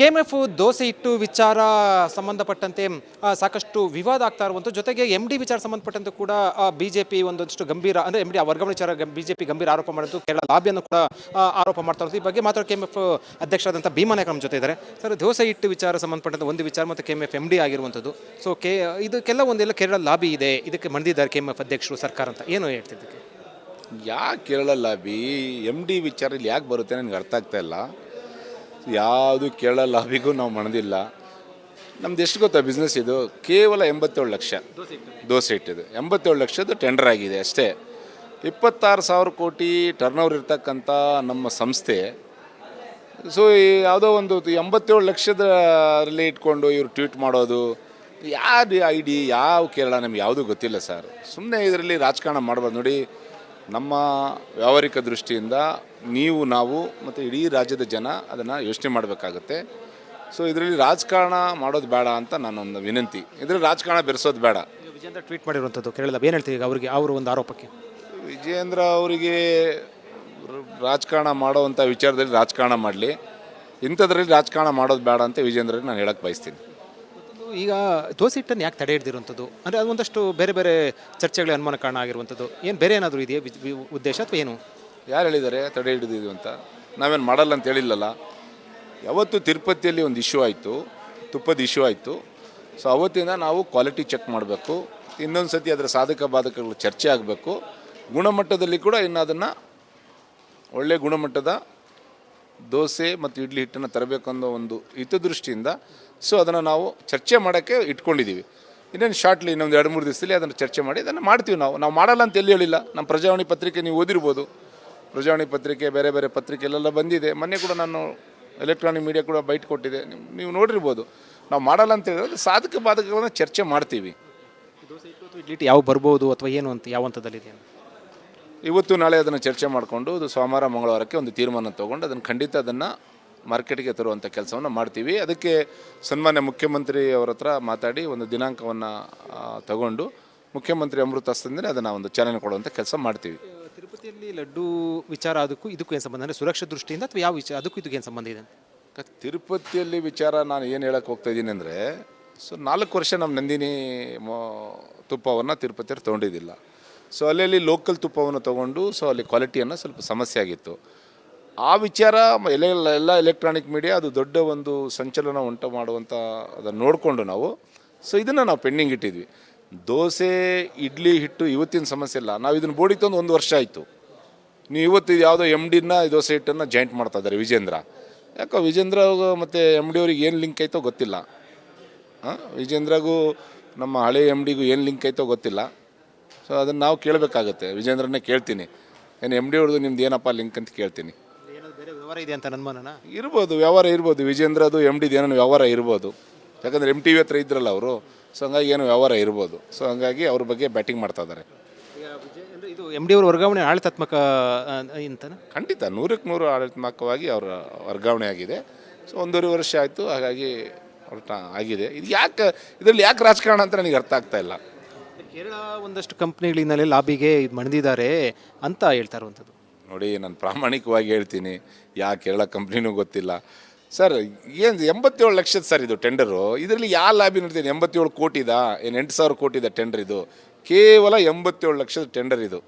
K M F dosa ಇಟ್ಟು ವಿಚಾರ ಸಂಬಂಧಪಟ್ಟಂತೆ ಸಾಕಷ್ಟು ವಿವಾದ ಆಗ್ತಾ ಇರುವಂಥ ಜೊತೆಗೆ ಎಂ ಡಿ ವಿಚಾರ ಸಂಬಂಧಪಟ್ಟಂತೆ ಕೂಡ ಬಿ ಜೆ ಪಿ ಒಂದಷ್ಟು ಗಂಭೀರ, ಅಂದರೆ ಎಂ ಡಿ ವರ್ಗಾವಣೆ ವಿಚಾರ ಬಿ ಜೆ ಪಿ ಗಂಭೀರ ಆರೋಪ ಮಾಡಿದ್ದು, ಕೇರಳ ಲಾಬಿಯನ್ನು ಕೂಡ ಆರೋಪ ಮಾಡ್ತಾ ಇರೋದು ಈ ಬಗ್ಗೆ ಮಾತ್ರ ಕೆ ಎಂ ಎಫ್ ಅಧ್ಯಕ್ಷರಾದಂಥ ಭೀಮಾನಾಯಕ ನಮ್ಮ ಜೊತೆ ಇದ್ದಾರೆ. ಸರ್, ದೋಸೆ ಇಟ್ಟು ವಿಚಾರ ಸಂಬಂಧಪಟ್ಟಂತೆ ಒಂದು ವಿಚಾರ ಮತ್ತು K M F M D ಆಗಿರುವಂಥದ್ದು. ಸೊ ಕೆ, ಇದಕ್ಕೆಲ್ಲ ಒಂದೆಲ್ಲ ಕೇರಳ ಲಾಬಿ ಇದೆ. ಇದಕ್ಕೆ ಮಂಡಿದ್ದಾರೆ ಕೆ ಎಂ ಎಫ್ ಅಧ್ಯಕ್ಷರು ಸರ್ಕಾರ ಅಂತ. ಏನು ಹೇಳ್ತಿದ್ದಕ್ಕೆ ಯಾಕೆ ಕೇರಳ ಲಾಬಿ? ಎಂ ಡಿ ವಿಚಾರ ಇಲ್ಲಿ ಯಾಕೆ ಬರುತ್ತೆ? ನನಗೆ ಅರ್ಥ ಆಗ್ತಾ ಇಲ್ಲ. ಯಾವುದು ಕೇರಳ ಲಾಬಿಗೂ ನಾವು ಮಣದಿಲ್ಲ. ನಮ್ದು ಎಷ್ಟು ಗೊತ್ತಾ ಬಿಸ್ನೆಸ್ ಇದು? ಕೇವಲ ಎಂಬತ್ತೇಳು ಲಕ್ಷ. ದೋಸೆ ಇಟ್ಟಿದೆ ಎಂಬತ್ತೇಳು ಲಕ್ಷದ ಟೆಂಡರ್ ಆಗಿದೆ ಅಷ್ಟೇ. ಇಪ್ಪತ್ತಾರು ಸಾವಿರ ಕೋಟಿ ಟರ್ನ್ ಓವರ್ ಇರ್ತಕ್ಕಂಥ ನಮ್ಮ ಸಂಸ್ಥೆ. ಸೊ ಯಾವುದೋ ಒಂದು ಎಂಬತ್ತೇಳು ಲಕ್ಷದಲ್ಲಿ ಇಟ್ಕೊಂಡು ಇವರು ಟ್ವೀಟ್ ಮಾಡೋದು ಯಾರು ಐ ಡಿ ಯಾವ ಕೇರಳ ನಮ್ಗೆ ಯಾವುದೂ ಗೊತ್ತಿಲ್ಲ ಸರ್ ಸುಮ್ಮನೆ ಇದರಲ್ಲಿ ರಾಜಕಾರಣ ಮಾಡ್ಬಾರ್ದು ನೋಡಿ ನಮ್ಮ ವ್ಯಾವಹಾರಿಕ ದೃಷ್ಟಿಯಿಂದ ನೀವು ನಾವು ಮತ್ತು ಇಡೀ ರಾಜ್ಯದ ಜನ ಅದನ್ನು ಯೋಚನೆ ಮಾಡಬೇಕಾಗತ್ತೆ. ಸೊ ಇದರಲ್ಲಿ ರಾಜಕಾರಣ ಮಾಡೋದು ಬೇಡ ಅಂತ ನಾನೊಂದು ವಿನಂತಿ. ಇದರಲ್ಲಿ ರಾಜಕಾರಣ ಬೆರೆಸೋದು ಬೇಡ. ವಿಜೇಂದ್ರ ಟ್ವೀಟ್ ಮಾಡಿರುವಂಥದ್ದು ಕೇರಳ ಲಾಬಿ ಏನು ಹೇಳ್ತೀವಿ ಈಗ ಅವರಿಗೆ ಅವರು ಒಂದು ಆರೋಪಕ್ಕೆ? ವಿಜೇಂದ್ರ ಅವರಿಗೆ ರಾಜಕಾರಣ ಮಾಡೋವಂಥ ವಿಚಾರದಲ್ಲಿ ರಾಜಕಾರಣ ಮಾಡಲಿ. ಇಂಥದ್ರಲ್ಲಿ ರಾಜಕಾರಣ ಮಾಡೋದು ಬೇಡ ಅಂತ ವಿಜೇಂದ್ರಿಗೆ ನಾನು ಹೇಳಕ್ಕೆ ಬಯಸ್ತೀನಿ. ಈಗ ದೋಸೆ ಹಿಟ್ಟನ್ನು ಯಾಕೆ ತಡೆ ಹಿಡ್ದಿರುವಂಥದ್ದು? ಅಂದರೆ ಅದು ಒಂದಷ್ಟು ಬೇರೆ ಬೇರೆ ಚರ್ಚೆಗಳ ಅನುಮಾನ ಕಾರಣ ಆಗಿರುವಂಥದ್ದು. ಏನು ಬೇರೆ ಏನಾದರೂ ಇದೆಯಾ ಉದ್ದೇಶ ಅಥವಾ ಏನು? ಯಾರು ಹೇಳಿದ್ದಾರೆ ತಡೆ ಹಿಡಿದಿದ್ದೀವಿ ಅಂತ? ನಾವೇನು ಮಾಡಲ್ಲ ಅಂತ ಹೇಳಿಲ್ಲಲ್ಲ? ಯಾವತ್ತು ತಿರುಪತಿಯಲ್ಲಿ ಒಂದು ಇಶ್ಯೂ ಆಯಿತು, ತುಪ್ಪದ ಇಶ್ಯೂ ಆಯಿತು. ಸೊ ಅವತ್ತಿಂದ ನಾವು ಕ್ವಾಲಿಟಿ ಚೆಕ್ ಮಾಡಬೇಕು. ಇನ್ನೊಂದು ಸತಿ ಅದರ ಸಾಧಕ ಬಾಧಕಗಳು ಚರ್ಚೆ ಆಗಬೇಕು. ಗುಣಮಟ್ಟದಲ್ಲಿ ಕೂಡ ಇನ್ನು ಅದನ್ನು ಒಳ್ಳೆಯ ಗುಣಮಟ್ಟದ ದೋಸೆ ಮತ್ತು ಇಡ್ಲಿ ಹಿಟ್ಟನ್ನು ತರಬೇಕು ಅನ್ನೋ ಒಂದು ಹಿತದೃಷ್ಟಿಯಿಂದ ಸೊ ಅದನ್ನು ನಾವು ಚರ್ಚೆ ಮಾಡೋಕ್ಕೆ ಇಟ್ಕೊಂಡಿದ್ದೀವಿ. ಇನ್ನೇನು ಶಾರ್ಟ್ಲಿ ಇನ್ನೊಂದು ಎರಡು, ಮೂರು ದಿವಸದಲ್ಲಿ ಅದನ್ನು ಚರ್ಚೆ ಮಾಡಿ ಅದನ್ನು ಮಾಡ್ತೀವಿ ನಾವು. ನಾವು ಮಾಡಲ್ಲ ಅಂತ ಎಲ್ಲಿ ಹೇಳಿಲ್ಲ. ನಮ್ಮ ಪ್ರಜಾವಾಣಿ ಪತ್ರಿಕೆ ನೀವು ಓದಿರ್ಬೋದು. ಪ್ರಜಾವಾಣಿ ಪತ್ರಿಕೆ, ಬೇರೆ ಬೇರೆ ಪತ್ರಿಕೆ ಎಲ್ಲೆಲ್ಲ ಬಂದಿದೆ. ಮೊನ್ನೆ ಕೂಡ ನಾನು ಎಲೆಕ್ಟ್ರಾನಿಕ್ ಮೀಡಿಯಾ ಕೂಡ ಬೈಟ್ ಕೊಟ್ಟಿದೆ. ನೀವು ನೀವು ನೋಡಿರ್ಬೋದು. ನಾವು ಮಾಡಲ್ಲ ಅಂತ ಹೇಳಿದ್ರೆ ಸಾಧಕ ಬಾಧಕಗಳನ್ನ ಚರ್ಚೆ ಮಾಡ್ತೀವಿ. ಯಾವ ಬರ್ಬೋದು ಅಥವಾ ಏನು ಅಂತ, ಯಾವ ಹಂತದಲ್ಲಿದೆ ಇವತ್ತು ನಾಳೆ ಅದನ್ನು ಚರ್ಚೆ ಮಾಡಿಕೊಂಡು ಅದು ಸೋಮವಾರ ಮಂಗಳವಾರಕ್ಕೆ ಒಂದು ತೀರ್ಮಾನ ತೊಗೊಂಡು ಅದನ್ನು ಖಂಡಿತ ಅದನ್ನು ಮಾರ್ಕೆಟ್ಗೆ ತರುವಂಥ ಕೆಲಸವನ್ನು ಮಾಡ್ತೀವಿ. ಅದಕ್ಕೆ ಸನ್ಮಾನ್ಯ ಮುಖ್ಯಮಂತ್ರಿ ಅವರ ಹತ್ರ ಮಾತಾಡಿ ಒಂದು ದಿನಾಂಕವನ್ನು ತಗೊಂಡು ಮುಖ್ಯಮಂತ್ರಿ ಅಮೃತ ಹಸ್ತದಿಂದ ಅದನ್ನು ಒಂದು ಚಾಲನೆ ಕೊಡುವಂಥ ಕೆಲಸ ಮಾಡ್ತೀವಿ. ತಿರುಪತಿಯಲ್ಲಿ ಲಡ್ಡು ವಿಚಾರ ಅದಕ್ಕೂ ಇದಕ್ಕೂ ಏನು ಸಂಬಂಧ? ಅಂದರೆ ಸುರಕ್ಷಾ ದೃಷ್ಟಿಯಿಂದ ಅಥವಾ ಯಾವ ವಿಚಾರ ಅದಕ್ಕೂ ಇದಕ್ಕೆ ಏನು ಸಂಬಂಧ ಇದೆ? ತಿರುಪತಿಯಲ್ಲಿ ವಿಚಾರ ನಾನು ಏನು ಹೇಳಕ್ಕೆ ಹೋಗ್ತಾ ಇದ್ದೀನಿ ಅಂದರೆ ಸೊ ನಾಲ್ಕು ವರ್ಷ ನಮ್ಮ ನಂದಿನಿ ಮೊ- ತುಪ್ಪವನ್ನು ತಿರುಪತಿಯವ್ರು ತೊಗೊಂಡಿದ್ದಿಲ್ಲ. ಸೊ ಅಲ್ಲಲ್ಲಿ ಲೋಕಲ್ ತುಪ್ಪವನ್ನು ತೊಗೊಂಡು ಸೊ ಅಲ್ಲಿ ಕ್ವಾಲಿಟಿಯನ್ನು ಸ್ವಲ್ಪ ಸಮಸ್ಯೆ ಆಗಿತ್ತು. ಆ ವಿಚಾರ ಎಲೆ ಎಲ್ಲ ಎಲೆಕ್ಟ್ರಾನಿಕ್ ಮೀಡಿಯಾ ಅದು ದೊಡ್ಡ ಒಂದು ಸಂಚಲನ ಉಂಟು ಮಾಡುವಂಥ ಅದನ್ನು ನೋಡಿಕೊಂಡು ನಾವು. ಸೊ ಇದನ್ನು ನಾವು ಪೆಂಡಿಂಗ್ ಇಟ್ಟಿದ್ವಿ. ದೋಸೆ, ಇಡ್ಲಿ, ಹಿಟ್ಟು ಇವತ್ತಿನ ಸಮಸ್ಯೆ ಇಲ್ಲ. ನಾವು ಇದನ್ನು ಬೋಡಿ ತಂದು ಒಂದು ವರ್ಷ ಆಯಿತು. ನೀವು ಇವತ್ತು ಯಾವುದೋ ಎಂ ಡಿನ ದೋಸೆ ಹಿಟ್ಟನ್ನು ಜಾಯಿಂಟ್ ಮಾಡ್ತಾ ಇದ್ದಾರೆ ವಿಜೇಂದ್ರ. ಯಾಕೋ ವಿಜೇಂದ್ರ ಮತ್ತು ಎಂ ಡಿ ಅವ್ರಿಗೆ ಏನು ಲಿಂಕ್ ಆಯ್ತೋ ಗೊತ್ತಿಲ್ಲ. ಹಾಂ? ವಿಜೇಂದ್ರಗೂ ನಮ್ಮ ಹಳೆ ಎಂ ಡಿಗೂ ಏನು ಲಿಂಕ್ ಐತೋ ಗೊತ್ತಿಲ್ಲ. ಸೊ ಅದನ್ನು ನಾವು ಕೇಳಬೇಕಾಗುತ್ತೆ. ವಿಜೇಂದ್ರನ್ನೇ ಕೇಳ್ತೀನಿ. ಏನು ಎಂ ಡಿ ಅವ್ರದ್ದು ನಿಮ್ದು ಏನಪ್ಪ ಲಿಂಕ್ ಅಂತ ಕೇಳ್ತೀನಿ. ಏನಾದರೂ ಬೇರೆ ವ್ಯವಹಾರ ಇದೆ ಅಂತ ಅನುಮಾನನ ಇರ್ಬೋದು ವ್ಯವಹಾರ ಇರ್ಬೋದು. ವಿಜೇಂದ್ರದು ಎಂ ಡಿದು ಏನೋ ವ್ಯವಹಾರ ಇರ್ಬೋದು. ಯಾಕಂದರೆ ಎಂ ಟಿ ವಿ ಹತ್ರ ಇದ್ರಲ್ಲ ಅವರು. ಸೊ ಹಂಗಾಗಿ ಏನೋ ವ್ಯವಹಾರ ಇರ್ಬೋದು. ಸೊ ಹಂಗಾಗಿ ಅವ್ರ ಬಗ್ಗೆ ಬ್ಯಾಟಿಂಗ್ ಮಾಡ್ತಾ ಇದ್ದಾರೆ ಅಂದರೆ ಇದು ಎಂ ಡಿ ಅವ್ರ ವರ್ಗಾವಣೆ ಆಡಳಿತಾತ್ಮಕ ಖಂಡಿತ. ನೂರಕ್ಕೆ ನೂರು ಆಡಳಿತಾತ್ಮಕವಾಗಿ ಅವರ ವರ್ಗಾವಣೆ ಆಗಿದೆ. ಸೊ ಒಂದೂವರೆ ವರ್ಷ ಆಯಿತು. ಹಾಗಾಗಿ ಅವ್ರ ಆಗಿದೆ. ಇದು ಯಾಕೆ ಇದರಲ್ಲಿ ಯಾಕೆ ರಾಜಕಾರಣ ಅಂತ ನನಗೆ ಅರ್ಥ ಆಗ್ತಾ ಇಲ್ಲ. ಕೇರಳ ಒಂದಷ್ಟು ಕಂಪ್ನಿಗಳಿಂದಲೇ ಲಾಬಿಗೆ ಇದು ಮಣಿದಿದ್ದಾರೆ ಅಂತ ಹೇಳ್ತಾ ಇರುವಂಥದ್ದು. ನೋಡಿ, ನಾನು ಪ್ರಾಮಾಣಿಕವಾಗಿ ಹೇಳ್ತೀನಿ. ಯಾ ಕೇರಳ ಕಂಪ್ನಿನೂ ಗೊತ್ತಿಲ್ಲ. ಸರ್, ಏನು ಎಂಬತ್ತೇಳು ಲಕ್ಷದ ಸರ್ ಇದು ಟೆಂಡರು? ಇದರಲ್ಲಿ ಯಾವ ಲಾಬಿ ನೋಡ್ತೀನಿ? ಎಂಬತ್ತೇಳು ಕೋಟಿದ ಏನು ಎಂಟು ಸಾವಿರ ಕೋಟಿದ ಟೆಂಡರ್ ಇದು. ಕೇವಲ ಎಂಬತ್ತೇಳು ಲಕ್ಷದ ಟೆಂಡರ್ ಇದು.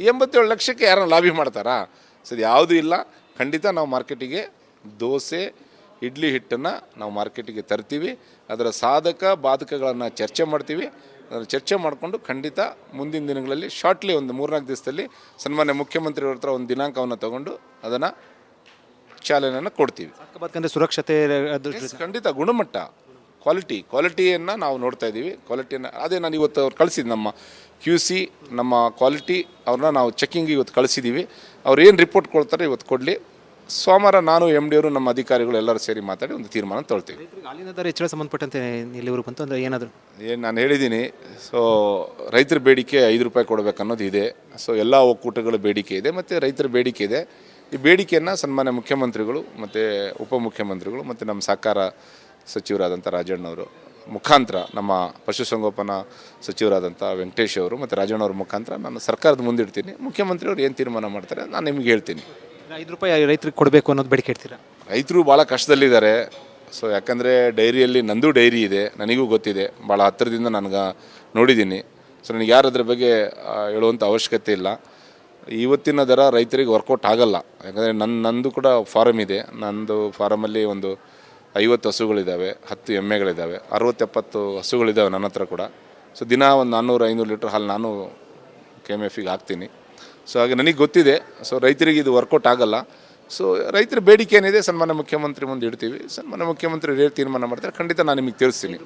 ಎಂಬತ್ತೇಳು ಲಕ್ಷಕ್ಕೆ ಯಾರನ್ನ ಲಾಬಿ ಮಾಡ್ತಾರಾ? ಸರ್, ಯಾವುದೂ ಇಲ್ಲ. ಖಂಡಿತ ನಾವು ಮಾರ್ಕೆಟಿಗೆ ದೋಸೆ, ಇಡ್ಲಿ ಹಿಟ್ಟನ್ನು ನಾವು ಮಾರ್ಕೆಟಿಗೆ ತರ್ತೀವಿ. ಅದರ ಸಾಧಕ, ಬಾಧಕಗಳನ್ನು ಚರ್ಚೆ ಮಾಡ್ತೀವಿ. ಚರ್ಚೆ ಮಾಡಿಕೊಂಡು ಖಂಡಿತ ಮುಂದಿನ ದಿನಗಳಲ್ಲಿ ಶಾರ್ಟ್ಲಿ ಒಂದು ಮೂರ್ನಾಲ್ಕು ದಿವಸದಲ್ಲಿ ಸನ್ಮಾನ್ಯ ಮುಖ್ಯಮಂತ್ರಿಯವ್ರ ಹತ್ರ ಒಂದು ದಿನಾಂಕವನ್ನು ತಗೊಂಡು ಅದನ್ನು ಚಾಲನೆಯನ್ನು ಕೊಡ್ತೀವಿ. ಯಾಕಂದ್ರೆ ಸುರಕ್ಷತೆ ಖಂಡಿತ ಗುಣಮಟ್ಟ ಕ್ವಾಲಿಟಿ ಕ್ವಾಲಿಟಿಯನ್ನು ನಾವು ನೋಡ್ತಾ ಇದ್ದೀವಿ. ಕ್ವಾಲಿಟಿಯನ್ನು ಅದೇ ನಾನು ಇವತ್ತು ಅವ್ರು ಕಳಿಸಿದ್ದು ನಮ್ಮ ಕ್ಯೂ ಸಿ ನಮ್ಮ ಕ್ವಾಲಿಟಿ ಅವ್ರನ್ನ ನಾವು ಚೆಕ್ಕಿಂಗ್ ಇವತ್ತು ಕಳಿಸಿದ್ದೀವಿ ಅವ್ರು ಏನು ರಿಪೋರ್ಟ್ ಕೊಡ್ತಾರೆ ಇವತ್ತು ಕೊಡಲಿ. ಸೋಮವಾರ ನಾನು ಎಂ ಡಿ ಅವರು ನಮ್ಮ ಅಧಿಕಾರಿಗಳು ಎಲ್ಲರೂ ಸೇರಿ ಮಾತಾಡಿ ಒಂದು ತೀರ್ಮಾನ ತೊಳ್ತೀವಿ. ಹಾಲಿನ ದರ ಹೆಚ್ಚಳ ಸಂಬಂಧಪಟ್ಟಂತೆ ಇಲ್ಲಿವರು ಬಂತು ಅಂದರೆ ಏನಾದರೂ? ಏನು ನಾನು ಹೇಳಿದ್ದೀನಿ ಸೊ ರೈತರ ಬೇಡಿಕೆ ಐದು ರೂಪಾಯಿ ಕೊಡಬೇಕು ಅನ್ನೋದು ಇದೆ. ಸೊ ಎಲ್ಲ ಒಕ್ಕೂಟಗಳ ಬೇಡಿಕೆ ಇದೆ ಮತ್ತು ರೈತರ ಬೇಡಿಕೆ ಇದೆ. ಈ ಬೇಡಿಕೆಯನ್ನು ಸನ್ಮಾನ್ಯ ಮುಖ್ಯಮಂತ್ರಿಗಳು ಮತ್ತು ಉಪಮುಖ್ಯಮಂತ್ರಿಗಳು ಮತ್ತು ನಮ್ಮ ಸಹಕಾರ ಸಚಿವರಾದಂಥ ರಾಜಣ್ಣವರು ಮುಖಾಂತರ ನಮ್ಮ ಪಶುಸಂಗೋಪನಾ ಸಚಿವರಾದಂಥ ವೆಂಕಟೇಶ್ ಅವರು ಮತ್ತು ರಾಜಣ್ಣವ್ರ ಮುಖಾಂತರ ನಾನು ಸರ್ಕಾರದ ಮುಂದಿಡ್ತೀನಿ. ಮುಖ್ಯಮಂತ್ರಿಯವರು ಏನು ತೀರ್ಮಾನ ಮಾಡ್ತಾರೆ ನಾನು ನಿಮ್ಗೆ ಹೇಳ್ತೀನಿ. ಐದು ರೂಪಾಯಿ ರೈತರಿಗೆ ಕೊಡಬೇಕು ಅನ್ನೋದು ಬೇಡಿಕೆ ಇಡ್ತೀರಾ? ರೈತರು ಭಾಳ ಕಷ್ಟದಲ್ಲಿದ್ದಾರೆ. ಸೊ ಯಾಕಂದರೆ ಡೈರಿಯಲ್ಲಿ ನಂದು ಡೈರಿ ಇದೆ, ನನಗೂ ಗೊತ್ತಿದೆ. ಭಾಳ ಹತ್ತಿರದಿಂದ ನನಗೆ ನೋಡಿದ್ದೀನಿ. ಸೊ ನನಗೆ ಯಾರು ಅದ್ರ ಬಗ್ಗೆ ಹೇಳುವಂಥ ಅವಶ್ಯಕತೆ ಇಲ್ಲ. ಇವತ್ತಿನ ದರ ರೈತರಿಗೆ ವರ್ಕೌಟ್ ಆಗಲ್ಲ. ಯಾಕಂದರೆ ನನ್ನ ನಂದು ಕೂಡ ಫಾರಮ್ ಇದೆ. ನಂದು ಫಾರಮಲ್ಲಿ ಒಂದು ಐವತ್ತು ಹಸುಗಳಿದ್ದಾವೆ ಹತ್ತು ಎಮ್ಮೆಗಳಿದ್ದಾವೆ ಅರವತ್ತೆಪ್ಪತ್ತು ಹಸುಗಳಿದ್ದಾವೆ ನನ್ನ ಹತ್ರ ಕೂಡ. ಸೊ ದಿನ ಒಂದು ನಾನ್ನೂರು ಐನೂರು ಲೀಟ್ರ್ ಹಾಲು ನಾನು ಕೆ ಎಂ ಎಫಿಗೆ ಹಾಕ್ತೀನಿ. ಸೊ ಹಾಗೆ ನನಗೆ ಗೊತ್ತಿದೆ. ಸೊ ರೈತರಿಗೆ ಇದು ವರ್ಕೌಟ್ ಆಗಲ್ಲ. ಸೊ ರೈತರ ಬೇಡಿಕೆ ಏನಿದೆ ಸನ್ಮಾನ್ಯ ಮುಖ್ಯಮಂತ್ರಿ ಮುಂದೆ ಇಡ್ತೀವಿ. ಸನ್ಮಾನ್ಯ ಮುಖ್ಯಮಂತ್ರಿ ರೇಟ್ ತೀರ್ಮಾನ ಮಾಡ್ತಾರೆ. ಖಂಡಿತ ನಾನು ನಿಮಗೆ ತಿಳಿಸ್ತೀನಿ.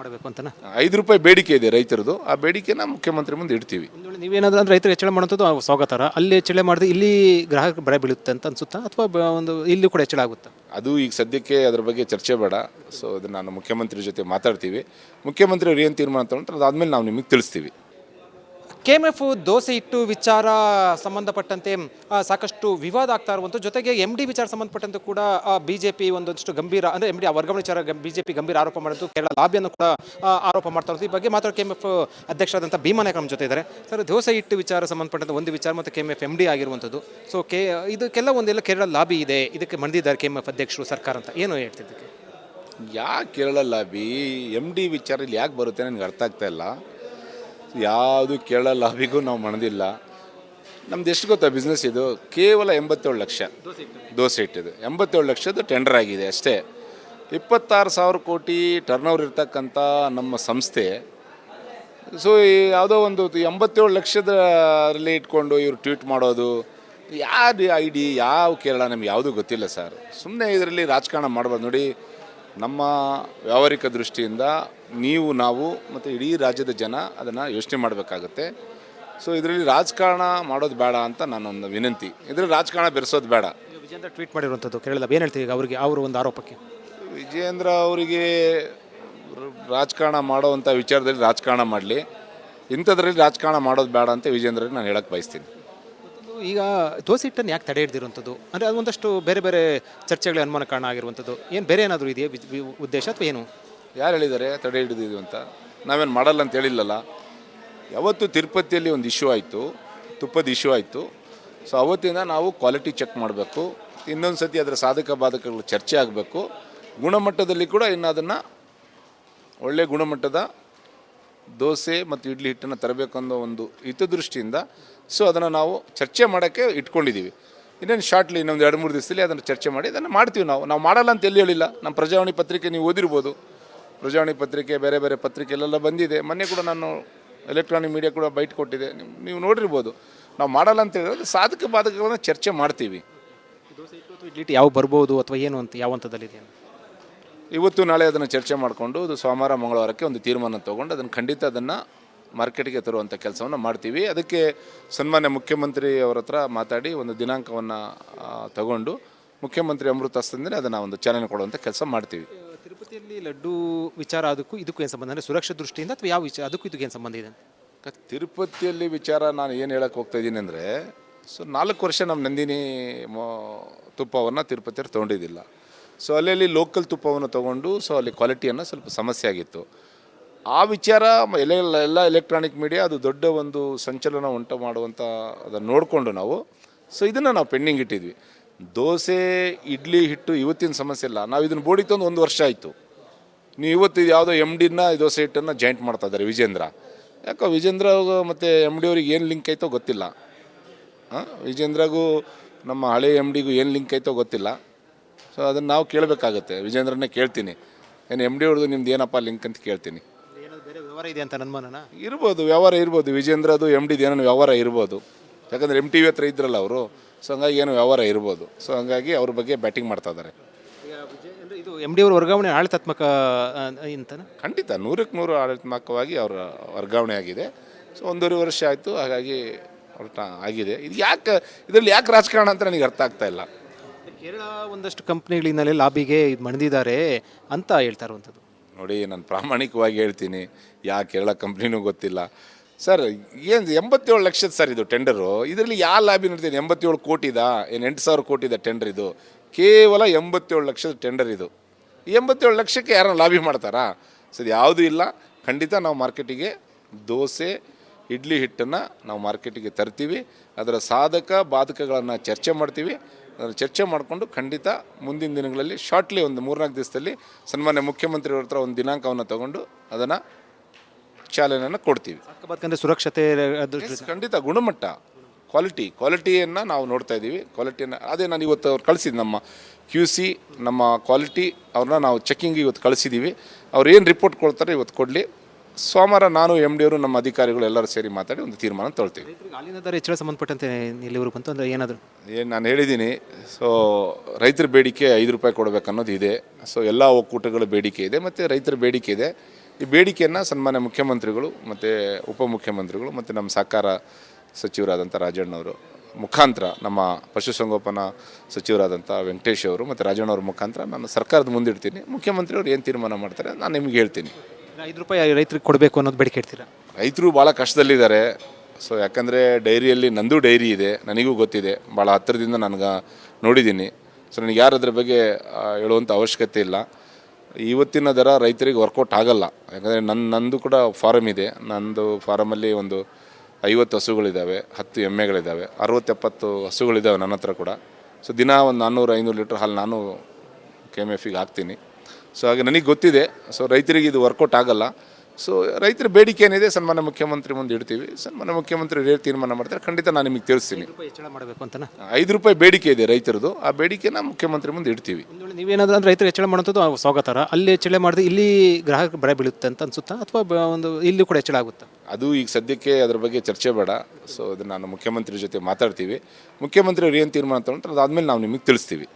ಮಾಡಬೇಕು ಅಂತನಾ? ಐದು ರೂಪಾಯಿ ಬೇಡಿಕೆ ಇದೆ ರೈತರದು. ಆ ಬೇಡಿಕೆನ ಮುಖ್ಯಮಂತ್ರಿ ಮುಂದೆ ಇಡ್ತೀವಿ. ನೀವೇನಾದ್ರೂ ಅಂದ್ರೆ ರೈತರು ಹೆಚ್ಚಳ ಮಾಡುವಂಥದ್ದು ಅವು ಸ್ವಾಗತಾರ ಅಲ್ಲಿ ಹೆಚ್ಚಳ ಮಾಡಿದ್ರೆ ಇಲ್ಲಿ ಗ್ರಾಹಕ ಬರ ಬೀಳುತ್ತೆ ಅಂತ ಅನ್ಸುತ್ತಾ? ಅಥವಾ ಒಂದು ಇಲ್ಲಿ ಕೂಡ ಹೆಚ್ಚಳ ಆಗುತ್ತಾ? ಅದು ಈಗ ಸದ್ಯಕ್ಕೆ ಅದ್ರ ಬಗ್ಗೆ ಚರ್ಚೆ ಬೇಡ. ಸೊ ಅದನ್ನು ನಾನು ಮುಖ್ಯಮಂತ್ರಿ ಜೊತೆ ಮಾತಾಡ್ತೀವಿ. ಮುಖ್ಯಮಂತ್ರಿ ಅವ್ರು ಏನು ತೀರ್ಮಾನ ತಗೊಂಡ್ರೆ ಅದಾದ್ಮೇಲೆ ನಾವು ನಿಮಗೆ ತಿಳಿಸ್ತೀವಿ. ಕೆ ಎಂ ಎಫ್ ದೋಸೆ ಇಟ್ಟು ವಿಚಾರ ಸಂಬಂಧಪಟ್ಟಂತೆ ಸಾಕಷ್ಟು ವಿವಾದ ಆಗ್ತಾ ಇರುವಂಥ ಜೊತೆಗೆ ಎಂ ಡಿ ವಿಚಾರ ಸಂಬಂಧಪಟ್ಟಂತೆ ಕೂಡ ಬಿ ಜೆ ಪಿ ಒಂದಷ್ಟು ಗಂಭೀರ, ಅಂದರೆ ಎಂ ಡಿ ವರ್ಗಾವಣೆ ವಿಚಾರ ಬಿ ಜೆ ಪಿ ಗಂಭೀರ ಆರೋಪ ಮಾಡಿದ್ದು, ಕೇರಳ ಲಾಬಿಯನ್ನು ಕೂಡ ಆರೋಪ ಮಾಡ್ತಾ ಇರೋದು ಈ ಬಗ್ಗೆ ಮಾತ್ರ ಕೆ ಎಂ ಎಫ್ ಅಧ್ಯಕ್ಷರಾದಂಥ ಭೀಮನಾಯಕ ನಮ್ಮ ಜೊತೆ ಇದ್ದಾರೆ. ಸರ್, ದೋಸೆ ಇಟ್ಟು ವಿಚಾರ ಸಂಬಂಧಪಟ್ಟಂತೆ ಒಂದು ವಿಚಾರ ಮತ್ತು K M F M D ಆಗಿರುವಂಥದ್ದು. ಸೊ ಕೆ, ಇದಕ್ಕೆಲ್ಲ ಒಂದೆಲ್ಲ ಕೇರಳ ಲಾಬಿ ಇದೆ. ಇದಕ್ಕೆ ಮಣಿದಿದ್ದಾರೆ ಕೆ ಎಂ ಎಫ್ ಅಧ್ಯಕ್ಷರು, ಸರ್ಕಾರ ಅಂತ. ಏನು ಹೇಳ್ತಿದ್ದಕ್ಕೆ ಯಾಕೆ ಕೇರಳ ಲಾಬಿ ಎಂ ಡಿ ವಿಚಾರ ಇಲ್ಲಿ ಯಾಕೆ ಬರುತ್ತೆ ನನಗೆ ಅರ್ಥ ಆಗ್ತಾ ಇಲ್ಲ. ಯಾವುದು ಕೇರಳ ಲಾಬಿಗೂ ನಾವು ಮಣದಿಲ್ಲ. ನಮ್ದು ಎಷ್ಟು ಗೊತ್ತಾ ಬಿಸ್ನೆಸ್ ಇದು? ಕೇವಲ ಎಂಬತ್ತೇಳು ಲಕ್ಷ. ದೋಸೆ ಇಟ್ಟಿದೆ ಎಂಬತ್ತೇಳು ಲಕ್ಷದ ಟೆಂಡರ್ ಆಗಿದೆ ಅಷ್ಟೇ. ಇಪ್ಪತ್ತಾರು ಸಾವಿರ ಕೋಟಿ ಟರ್ನ್ ಓವರ್ ಇರ್ತಕ್ಕಂಥ ನಮ್ಮ ಸಂಸ್ಥೆ. ಸೊ ಯಾವುದೋ ಒಂದು ಎಂಬತ್ತೇಳು ಲಕ್ಷದಲ್ಲಿ ಇಟ್ಕೊಂಡು ಇವರು ಟ್ವೀಟ್ ಮಾಡೋದು ಯಾರು ಐ ಡಿ ಯಾವ ಕೇರಳ ನಮ್ಗೆ ಯಾವುದೂ ಗೊತ್ತಿಲ್ಲ ಸರ್ ಸುಮ್ಮನೆ ಇದರಲ್ಲಿ ರಾಜಕಾರಣ ಮಾಡ್ಬೋದು ನೋಡಿ. ನಮ್ಮ ವ್ಯಾವಹಾರಿಕ ದೃಷ್ಟಿಯಿಂದ ನೀವು ನಾವು ಮತ್ತು ಇಡೀ ರಾಜ್ಯದ ಜನ ಅದನ್ನು ಯೋಚನೆ ಮಾಡಬೇಕಾಗತ್ತೆ. ಸೊ ಇದರಲ್ಲಿ ರಾಜಕಾರಣ ಮಾಡೋದು ಬೇಡ ಅಂತ ನಾನೊಂದು ವಿನಂತಿ. ಇದರಲ್ಲಿ ರಾಜಕಾರಣ ಬೆರೆಸೋದು ಬೇಡ. ವಿಜೇಂದ್ರ ಟ್ವೀಟ್ ಮಾಡಿರುವಂಥದ್ದು ಕೇಳಿಲ್ಲ ಏನು ಹೇಳ್ತೀವಿ ಈಗ ಅವರಿಗೆ ಅವರು ಒಂದು ಆರೋಪಕ್ಕೆ? ವಿಜೇಂದ್ರ ಅವರಿಗೆ ರಾಜಕಾರಣ ಮಾಡೋವಂಥ ವಿಚಾರದಲ್ಲಿ ರಾಜಕಾರಣ ಮಾಡಲಿ. ಇಂಥದ್ರಲ್ಲಿ ರಾಜಕಾರಣ ಮಾಡೋದು ಬೇಡ ಅಂತ ವಿಜೇಂದ್ರಿಗೆ ನಾನು ಹೇಳಕ್ಕೆ ಬಯಸ್ತೀನಿ. ಈಗ ದೋಸೆ ಹಿಟ್ಟನ್ನು ಯಾಕೆ ತಡೆ ಹಿಡ್ದಿರುವಂಥದ್ದು? ಅಂದರೆ ಅದು ಒಂದಷ್ಟು ಬೇರೆ ಬೇರೆ ಚರ್ಚೆಗಳಿಗೆ ಅನುಮಾನ ಕಾರಣ ಆಗಿರುವಂಥದ್ದು. ಏನು ಬೇರೆ ಏನಾದರೂ ಇದೆಯಾ ಉದ್ದೇಶ ಅಥವಾ ಏನು? ಯಾರು ಹೇಳಿದ್ದಾರೆ ತಡೆ ಹಿಡಿದಿದ್ವಿ ಅಂತ? ನಾವೇನು ಮಾಡಲ್ಲ ಅಂತ ಹೇಳಿಲ್ಲಲ್ಲ? ಯಾವತ್ತು ತಿರುಪತಿಯಲ್ಲಿ ಒಂದು ಇಶ್ಯೂ ಆಯಿತು, ತುಪ್ಪದ ಇಶ್ಯೂ ಆಯಿತು. ಸೊ ಅವತ್ತಿಂದ ನಾವು ಕ್ವಾಲಿಟಿ ಚೆಕ್ ಮಾಡಬೇಕು. ಇನ್ನೊಂದು ಸತಿ ಅದರ ಸಾಧಕ ಬಾಧಕಗಳು ಚರ್ಚೆ ಆಗಬೇಕು. ಗುಣಮಟ್ಟದಲ್ಲಿ ಕೂಡ ಇನ್ನು ಅದನ್ನು ಒಳ್ಳೆಯ ಗುಣಮಟ್ಟದ ದೋಸೆ ಮತ್ತು ಇಡ್ಲಿ ಹಿಟ್ಟನ್ನು ತರಬೇಕು ಅನ್ನೋ ಒಂದು ಹಿತದೃಷ್ಟಿಯಿಂದ ಸೊ ಅದನ್ನು ನಾವು ಚರ್ಚೆ ಮಾಡೋಕ್ಕೆ ಇಟ್ಕೊಂಡಿದ್ದೀವಿ. ಇನ್ನೇನು ಶಾರ್ಟ್ಲಿ ಇನ್ನೊಂದು ಎರಡು, ಮೂರು ದಿವಸದಲ್ಲಿ ಅದನ್ನು ಚರ್ಚೆ ಮಾಡಿ ಅದನ್ನು ಮಾಡ್ತೀವಿ ನಾವು. ನಾವು ಮಾಡಲ್ಲ ಅಂತ ಎಲ್ಲಿ ಹೇಳಿಲ್ಲ. ನಮ್ಮ ಪ್ರಜಾವಾಣಿ ಪತ್ರಿಕೆ ನೀವು ಓದಿರ್ಬೋದು. ಪ್ರಜಾವಾಣಿ ಪತ್ರಿಕೆ, ಬೇರೆ ಬೇರೆ ಪತ್ರಿಕೆಲೆಲ್ಲ ಬಂದಿದೆ. ಮೊನ್ನೆ ಕೂಡ ನಾನು ಎಲೆಕ್ಟ್ರಾನಿಕ್ ಮೀಡಿಯಾ ಕೂಡ ಬೈಟ್ ಕೊಟ್ಟಿದೆ. ನೀವು ನೋಡಿರ್ಬೋದು. ನಾವು ಮಾಡಲ್ಲ ಅಂತ ಹೇಳಿದ್ರೆ ಸಾಧಕ ಬಾಧಕಗಳನ್ನ ಚರ್ಚೆ ಮಾಡ್ತೀವಿ. ಯಾವ ಬರ್ಬೋದು ಅಥವಾ ಏನು ಅಂತ ಯಾವ ಹಂತದಲ್ಲಿದೆ ಇವತ್ತು ನಾಳೆ ಅದನ್ನು ಚರ್ಚೆ ಮಾಡಿಕೊಂಡು ಅದು ಸೋಮವಾರ ಮಂಗಳವಾರಕ್ಕೆ ಒಂದು ತೀರ್ಮಾನ ತೊಗೊಂಡು ಅದನ್ನು ಖಂಡಿತ ಅದನ್ನು ಮಾರ್ಕೆಟ್ಗೆ ತರುವಂಥ ಕೆಲಸವನ್ನು ಮಾಡ್ತೀವಿ. ಅದಕ್ಕೆ ಸನ್ಮಾನ್ಯ ಮುಖ್ಯಮಂತ್ರಿ ಅವರ ಹತ್ರ ಮಾತಾಡಿ ಒಂದು ದಿನಾಂಕವನ್ನು ತಗೊಂಡು ಮುಖ್ಯಮಂತ್ರಿ ಅಮೃತ ಹಸ್ತಂದರೆ ಅದನ್ನು ಒಂದು ಚಾಲನೆ ಕೊಡುವಂಥ ಕೆಲಸ ಮಾಡ್ತೀವಿ. ತಿರುಪತಿಯಲ್ಲಿ ಲಡ್ಡು ವಿಚಾರ ಅದಕ್ಕೂ ಇದಕ್ಕೂ ಏನು ಸಂಬಂಧ? ಅಂದರೆ ಸುರಕ್ಷಾ ದೃಷ್ಟಿಯಿಂದ ಅಥವಾ ಯಾವ ವಿಚಾರ ಅದಕ್ಕೂ ಇದಕ್ಕೆ ಏನು ಸಂಬಂಧ ಇದೆ ತಿರುಪತಿಯಲ್ಲಿ ವಿಚಾರ ನಾನು ಏನು ಹೇಳಕ್ಕೆ ಹೋಗ್ತಾ ಇದ್ದೀನಿ ಅಂದರೆ ಸೊ ನಾಲ್ಕು ವರ್ಷ ನಮ್ಮ ನಂದಿನಿ ಮೊ- ತುಪ್ಪವನ್ನು ತಿರುಪತಿಯವ್ರು ತೊಗೊಂಡಿದ್ದಿಲ್ಲ. ಸೊ ಅಲ್ಲಲ್ಲಿ ಲೋಕಲ್ ತುಪ್ಪವನ್ನು ತೊಗೊಂಡು ಸೊ ಅಲ್ಲಿ ಕ್ವಾಲಿಟಿಯನ್ನು ಸ್ವಲ್ಪ ಸಮಸ್ಯೆ ಆಗಿತ್ತು. ಆ ವಿಚಾರ ಎಲ್ಲ ಎಲ್ಲ ಎಲೆಕ್ಟ್ರಾನಿಕ್ ಮೀಡಿಯಾ ಅದು ದೊಡ್ಡ ಒಂದು ಸಂಚಲನ ಉಂಟು ಮಾಡುವಂಥ ಅದನ್ನು ನೋಡಿಕೊಂಡು ನಾವು. ಸೊ ಇದನ್ನು ನಾವು ಪೆಂಡಿಂಗ್ ಇಟ್ಟಿದ್ವಿ. ದೋಸೆ, ಇಡ್ಲಿ, ಹಿಟ್ಟು ಇವತ್ತಿನ ಸಮಸ್ಯೆ ಇಲ್ಲ. ನಾವು ಇದನ್ನು ಬೋಡಿ ತಂದು ಒಂದು ವರ್ಷ ಆಯಿತು. ನೀವು ಇವತ್ತು ಯಾವುದೋ ಎಂ ಡಿನ ದೋಸೆ, ಹಿಟ್ಟನ್ನು ಜಾಯಿಂಟ್ ಮಾಡ್ತಾ ಇದ್ದಾರೆ ವಿಜೇಂದ್ರ. ಯಾಕೋ ವಿಜೇಂದ್ರ ಮತ್ತು ಎಂ ಡಿ ಅವ್ರಿಗೆ ಏನು ಲಿಂಕ್ ಆಯ್ತೋ ಗೊತ್ತಿಲ್ಲ. ಹಾಂ? ವಿಜೇಂದ್ರಗೂ ನಮ್ಮ ಹಳೆ ಎಂ ಡಿಗೂ ಏನು ಲಿಂಕ್ ಆಯ್ತೋ ಗೊತ್ತಿಲ್ಲ. ಸೊ ಅದನ್ನು ನಾವು ಕೇಳಬೇಕಾಗುತ್ತೆ. ವಿಜೇಂದ್ರನ್ನೇ ಕೇಳ್ತೀನಿ. ಏನು ಎಂ ಡಿ ಅವ್ರದ್ದು ನಿಮ್ದು ಏನಪ್ಪ ಲಿಂಕ್ ಅಂತ ಕೇಳ್ತೀನಿ. ಏನಾದ್ರು ಬೇರೆ ವ್ಯವಹಾರ ಇದೆ ಅಂತ ಅನುಮಾನನ ಇರ್ಬೋದು ವ್ಯವಹಾರ ಇರ್ಬೋದು. ವಿಜೇಂದ್ರದು ಎಂ ಡಿದು ಏನೋ ವ್ಯವಹಾರ ಇರ್ಬೋದು. ಯಾಕಂದರೆ ಎಂ ಟಿ ವಿ ಹತ್ರ ಇದ್ರಲ್ಲ ಅವರು. ಸೊ ಹಂಗಾಗಿ ಏನೋ ವ್ಯವಹಾರ ಇರ್ಬೋದು. ಸೊ ಹಂಗಾಗಿ ಅವ್ರ ಬಗ್ಗೆ ಬ್ಯಾಟಿಂಗ್ ಮಾಡ್ತಾ ಇದ್ದಾರೆ ಈಗ ವಿಜಯ್ ಅಂದರೆ ಇದು ಎಂ ಡಿ ಅವರ ವರ್ಗಾವಣೆ ಆಡಳಿತಾತ್ಮಕ ಇಂತನ? ಖಂಡಿತ. ನೂರಕ್ಕೆ ನೂರು ಆಡಳಿತಾತ್ಮಕವಾಗಿ ಅವರ ವರ್ಗಾವಣೆ ಆಗಿದೆ. ಸೊ ಒಂದೂವರೆ ವರ್ಷ ಆಯಿತು. ಹಾಗಾಗಿ ಅವ್ರ ಆಗಿದೆ. ಇದು ಯಾಕೆ ಇದರಲ್ಲಿ ಯಾಕೆ ರಾಜಕಾರಣ ಅಂತ ನನಗೆ ಅರ್ಥ ಆಗ್ತಾ ಇಲ್ಲ. ಕೇರಳ ಒಂದಷ್ಟು ಕಂಪ್ನಿಗಳಿಂದಲೇ ಲಾಬಿಗೆ ಇದು ಮಣಿದಿದ್ದಾರೆ ಅಂತ ಹೇಳ್ತಾ ಇರುವಂಥದ್ದು. ನೋಡಿ, ನಾನು ಪ್ರಾಮಾಣಿಕವಾಗಿ ಹೇಳ್ತೀನಿ. ಯಾ ಕೇರಳ ಕಂಪ್ನಿನೂ ಗೊತ್ತಿಲ್ಲ. ಸರ್ ಏನು ಎಂಬತ್ತೇಳು ಲಕ್ಷದ ಸರ್ ಇದು ಟೆಂಡರು ಇದರಲ್ಲಿ ಯಾವ ಲಾಬಿ ನೋಡ್ತೀನಿ? ಎಂಬತ್ತೇಳು ಕೋಟಿದ ಏನು ಎಂಟು ಸಾವಿರ ಕೋಟಿದ ಟೆಂಡರ್ ಇದು? ಕೇವಲ ಎಂಬತ್ತೇಳು ಲಕ್ಷದ ಟೆಂಡರ್ ಇದು. ಎಂಬತ್ತೇಳು ಲಕ್ಷಕ್ಕೆ ಯಾರನ್ನ ಲಾಬಿ ಮಾಡ್ತಾರಾ? ಸರ್, ಯಾವುದೂ ಇಲ್ಲ. ಖಂಡಿತ ನಾವು ಮಾರ್ಕೆಟಿಗೆ ದೋಸೆ, ಇಡ್ಲಿ ಹಿಟ್ಟನ್ನು ನಾವು ಮಾರ್ಕೆಟಿಗೆ ತರ್ತೀವಿ. ಅದರ ಸಾಧಕ, ಬಾಧಕಗಳನ್ನು ಚರ್ಚೆ ಮಾಡ್ತೀವಿ. ಅದನ್ನ ಚರ್ಚೆ ಮಾಡಿಕೊಂಡು ಖಂಡಿತ ಮುಂದಿನ ದಿನಗಳಲ್ಲಿ ಶಾರ್ಟ್ಲಿ ಒಂದು ಮೂರ್ನಾಲ್ಕು ದಿವಸದಲ್ಲಿ ಸನ್ಮಾನ್ಯ ಮುಖ್ಯಮಂತ್ರಿಯವ್ರ ಹತ್ರ ಒಂದು ದಿನಾಂಕವನ್ನು ತಗೊಂಡು ಅದನ್ನು ಚಾಲನೆಯನ್ನು ಕೊಡ್ತೀವಿ. ಯಾಕಂದರೆ ಸುರಕ್ಷತೆ ಖಂಡಿತ ಗುಣಮಟ್ಟ ಕ್ವಾಲಿಟಿ ಕ್ವಾಲಿಟಿಯನ್ನು ನಾವು ನೋಡ್ತಾ ಇದ್ದೀವಿ. ಕ್ವಾಲಿಟಿಯನ್ನು ಅದೇ ನಾನು ಇವತ್ತು ಅವ್ರು ಕಳಿಸಿದ್ದು ನಮ್ಮ ಕ್ಯೂ ಸಿ ನಮ್ಮ ಕ್ವಾಲಿಟಿ ಅವ್ರನ್ನ ನಾವು ಚೆಕಿಂಗ್ ಇವತ್ತು ಕಳಿಸಿದ್ದೀವಿ ಅವ್ರು ಏನು ರಿಪೋರ್ಟ್ ಕೊಡ್ತಾರೆ ಇವತ್ತು ಕೊಡಲಿ. ಸೋಮವಾರ ನಾನು ಎಂ ಡಿ ಅವರು ನಮ್ಮ ಅಧಿಕಾರಿಗಳು ಎಲ್ಲರೂ ಸೇರಿ ಮಾತಾಡಿ ಒಂದು ತೀರ್ಮಾನ ತೊಳ್ತೀವಿ. ಹಾಲಿನ ದರ ಹೆಚ್ಚಳ ಸಂಬಂಧಪಟ್ಟಂತೆ ಇಲ್ಲಿವರು ಬಂತು ಅಂದರೆ ಏನಾದರೂ? ಏನು ನಾನು ಹೇಳಿದ್ದೀನಿ. ಸೊ ರೈತರ ಬೇಡಿಕೆ ಐದು ರೂಪಾಯಿ ಕೊಡಬೇಕು ಅನ್ನೋದು ಇದೆ. ಸೊ ಎಲ್ಲ ಒಕ್ಕೂಟಗಳ ಬೇಡಿಕೆ ಇದೆ ಮತ್ತು ರೈತರ ಬೇಡಿಕೆ ಇದೆ. ಈ ಬೇಡಿಕೆಯನ್ನು ಸನ್ಮಾನ್ಯ ಮುಖ್ಯಮಂತ್ರಿಗಳು ಮತ್ತು ಉಪಮುಖ್ಯಮಂತ್ರಿಗಳು ಮತ್ತು ನಮ್ಮ ಸಹಕಾರ ಸಚಿವರಾದಂಥ ರಾಜಣ್ಣವರು ಮುಖಾಂತರ ನಮ್ಮ ಪಶುಸಂಗೋಪನಾ ಸಚಿವರಾದಂಥ ವೆಂಕಟೇಶ್ ಅವರು ಮತ್ತು ರಾಜಣ್ಣವ್ರ ಮುಖಾಂತರ ನಾನು ಸರ್ಕಾರದ ಮುಂದಿಡ್ತೀನಿ. ಮುಖ್ಯಮಂತ್ರಿಯವರು ಏನು ತೀರ್ಮಾನ ಮಾಡ್ತಾರೆ ನಾನು ನಿಮಗೆ ಹೇಳ್ತೀನಿ. ಐದು ರೂಪಾಯಿ ರೈತರಿಗೆ ಕೊಡಬೇಕು ಅನ್ನೋದು ಬೇಡಿಕೆ ಇಡ್ತೀರಾ? ರೈತರು ಭಾಳ ಕಷ್ಟದಲ್ಲಿದ್ದಾರೆ. ಸೊ ಯಾಕಂದರೆ ಡೈರಿಯಲ್ಲಿ ನಂದು ಡೈರಿ ಇದೆ, ನನಗೂ ಗೊತ್ತಿದೆ. ಭಾಳ ಹತ್ತಿರದಿಂದ ನನಗೆ ನೋಡಿದ್ದೀನಿ. ಸೊ ನನಗೆ ಯಾರು ಅದ್ರ ಬಗ್ಗೆ ಹೇಳುವಂಥ ಅವಶ್ಯಕತೆ ಇಲ್ಲ. ಇವತ್ತಿನ ದರ ರೈತರಿಗೆ ವರ್ಕೌಟ್ ಆಗಲ್ಲ. ಯಾಕಂದರೆ ನನ್ನ ನಂದು ಕೂಡ ಫಾರಮ್ ಇದೆ. ನಂದು ಫಾರಮಲ್ಲಿ ಒಂದು ಐವತ್ತು ಹಸುಗಳಿದ್ದಾವೆ ಹತ್ತು ಎಮ್ಮೆಗಳಿದ್ದಾವೆ ಅರವತ್ತೆಪ್ಪತ್ತು ಹಸುಗಳಿದ್ದಾವೆ ನನ್ನ ಹತ್ರ ಕೂಡ. ಸೊ ದಿನ ಒಂದು ನಾನ್ನೂರು ಐನೂರು ಲೀಟ್ರ್ ಹಾಲು ನಾನು ಕೆ ಎಂ ಎಫಿಗೆ ಹಾಕ್ತೀನಿ. ಸೊ ಹಾಗೆ ನನಗೆ ಗೊತ್ತಿದೆ. ಸೊ ರೈತರಿಗೆ ಇದು ವರ್ಕೌಟ್ ಆಗಲ್ಲ. ಸೊ ರೈತರ ಬೇಡಿಕೆ ಏನಿದೆ ಸನ್ಮಾನ್ಯ ಮುಖ್ಯಮಂತ್ರಿ ಮುಂದೆ ಇಡ್ತೀವಿ. ಸನ್ಮಾನ್ಯ ಮುಖ್ಯಮಂತ್ರಿ ರೇಟ್ ತೀರ್ಮಾನ ಮಾಡ್ತಾರೆ. ಖಂಡಿತ ನಾನು ನಿಮಗೆ ತಿಳಿಸ್ತೀನಿ. ಹೆಚ್ಚಳ ಮಾಡಬೇಕು ಅಂತ ಐದು ರೂಪಾಯಿ ಬೇಡಿಕೆ ಇದೆ ರೈತರದು. ಆ ಬೇಡಿಕೆನ ಮುಖ್ಯಮಂತ್ರಿ ಮುಂದೆ ಇಡ್ತೀವಿ. ನೀವೇನಾದ್ರೂ ಅಂದ್ರೆ ರೈತರು ಹೆಚ್ಚಳ ಮಾಡೋದು ಸ್ವಾಗತಾರ. ಅಲ್ಲಿ ಹೆಚ್ಚಳ ಮಾಡಿದ್ರೆ ಇಲ್ಲಿ ಗ್ರಾಹಕರು ಬರ ಬೀಳುತ್ತೆ ಅಂತ ಅನ್ಸುತ್ತಾ? ಅಥವಾ ಒಂದು ಇಲ್ಲಿ ಕೂಡ ಹೆಚ್ಚಳ ಆಗುತ್ತಾ? ಅದು ಈಗ ಸದ್ಯಕ್ಕೆ ಅದ್ರ ಬಗ್ಗೆ ಚರ್ಚೆ ಬೇಡ. ಸೊ ಅದು ನಾನು ಮುಖ್ಯಮಂತ್ರಿ ಜೊತೆ ಮಾತಾಡ್ತೀವಿ. ಮುಖ್ಯಮಂತ್ರಿ ಅವ್ರು ಏನು ತೀರ್ಮಾನ ತಗೊಂಡ್ರೆ ಅದಾದ್ಮೇಲೆ ನಾವು ನಿಮಗೆ ತಿಳಿಸ್ತೀವಿ.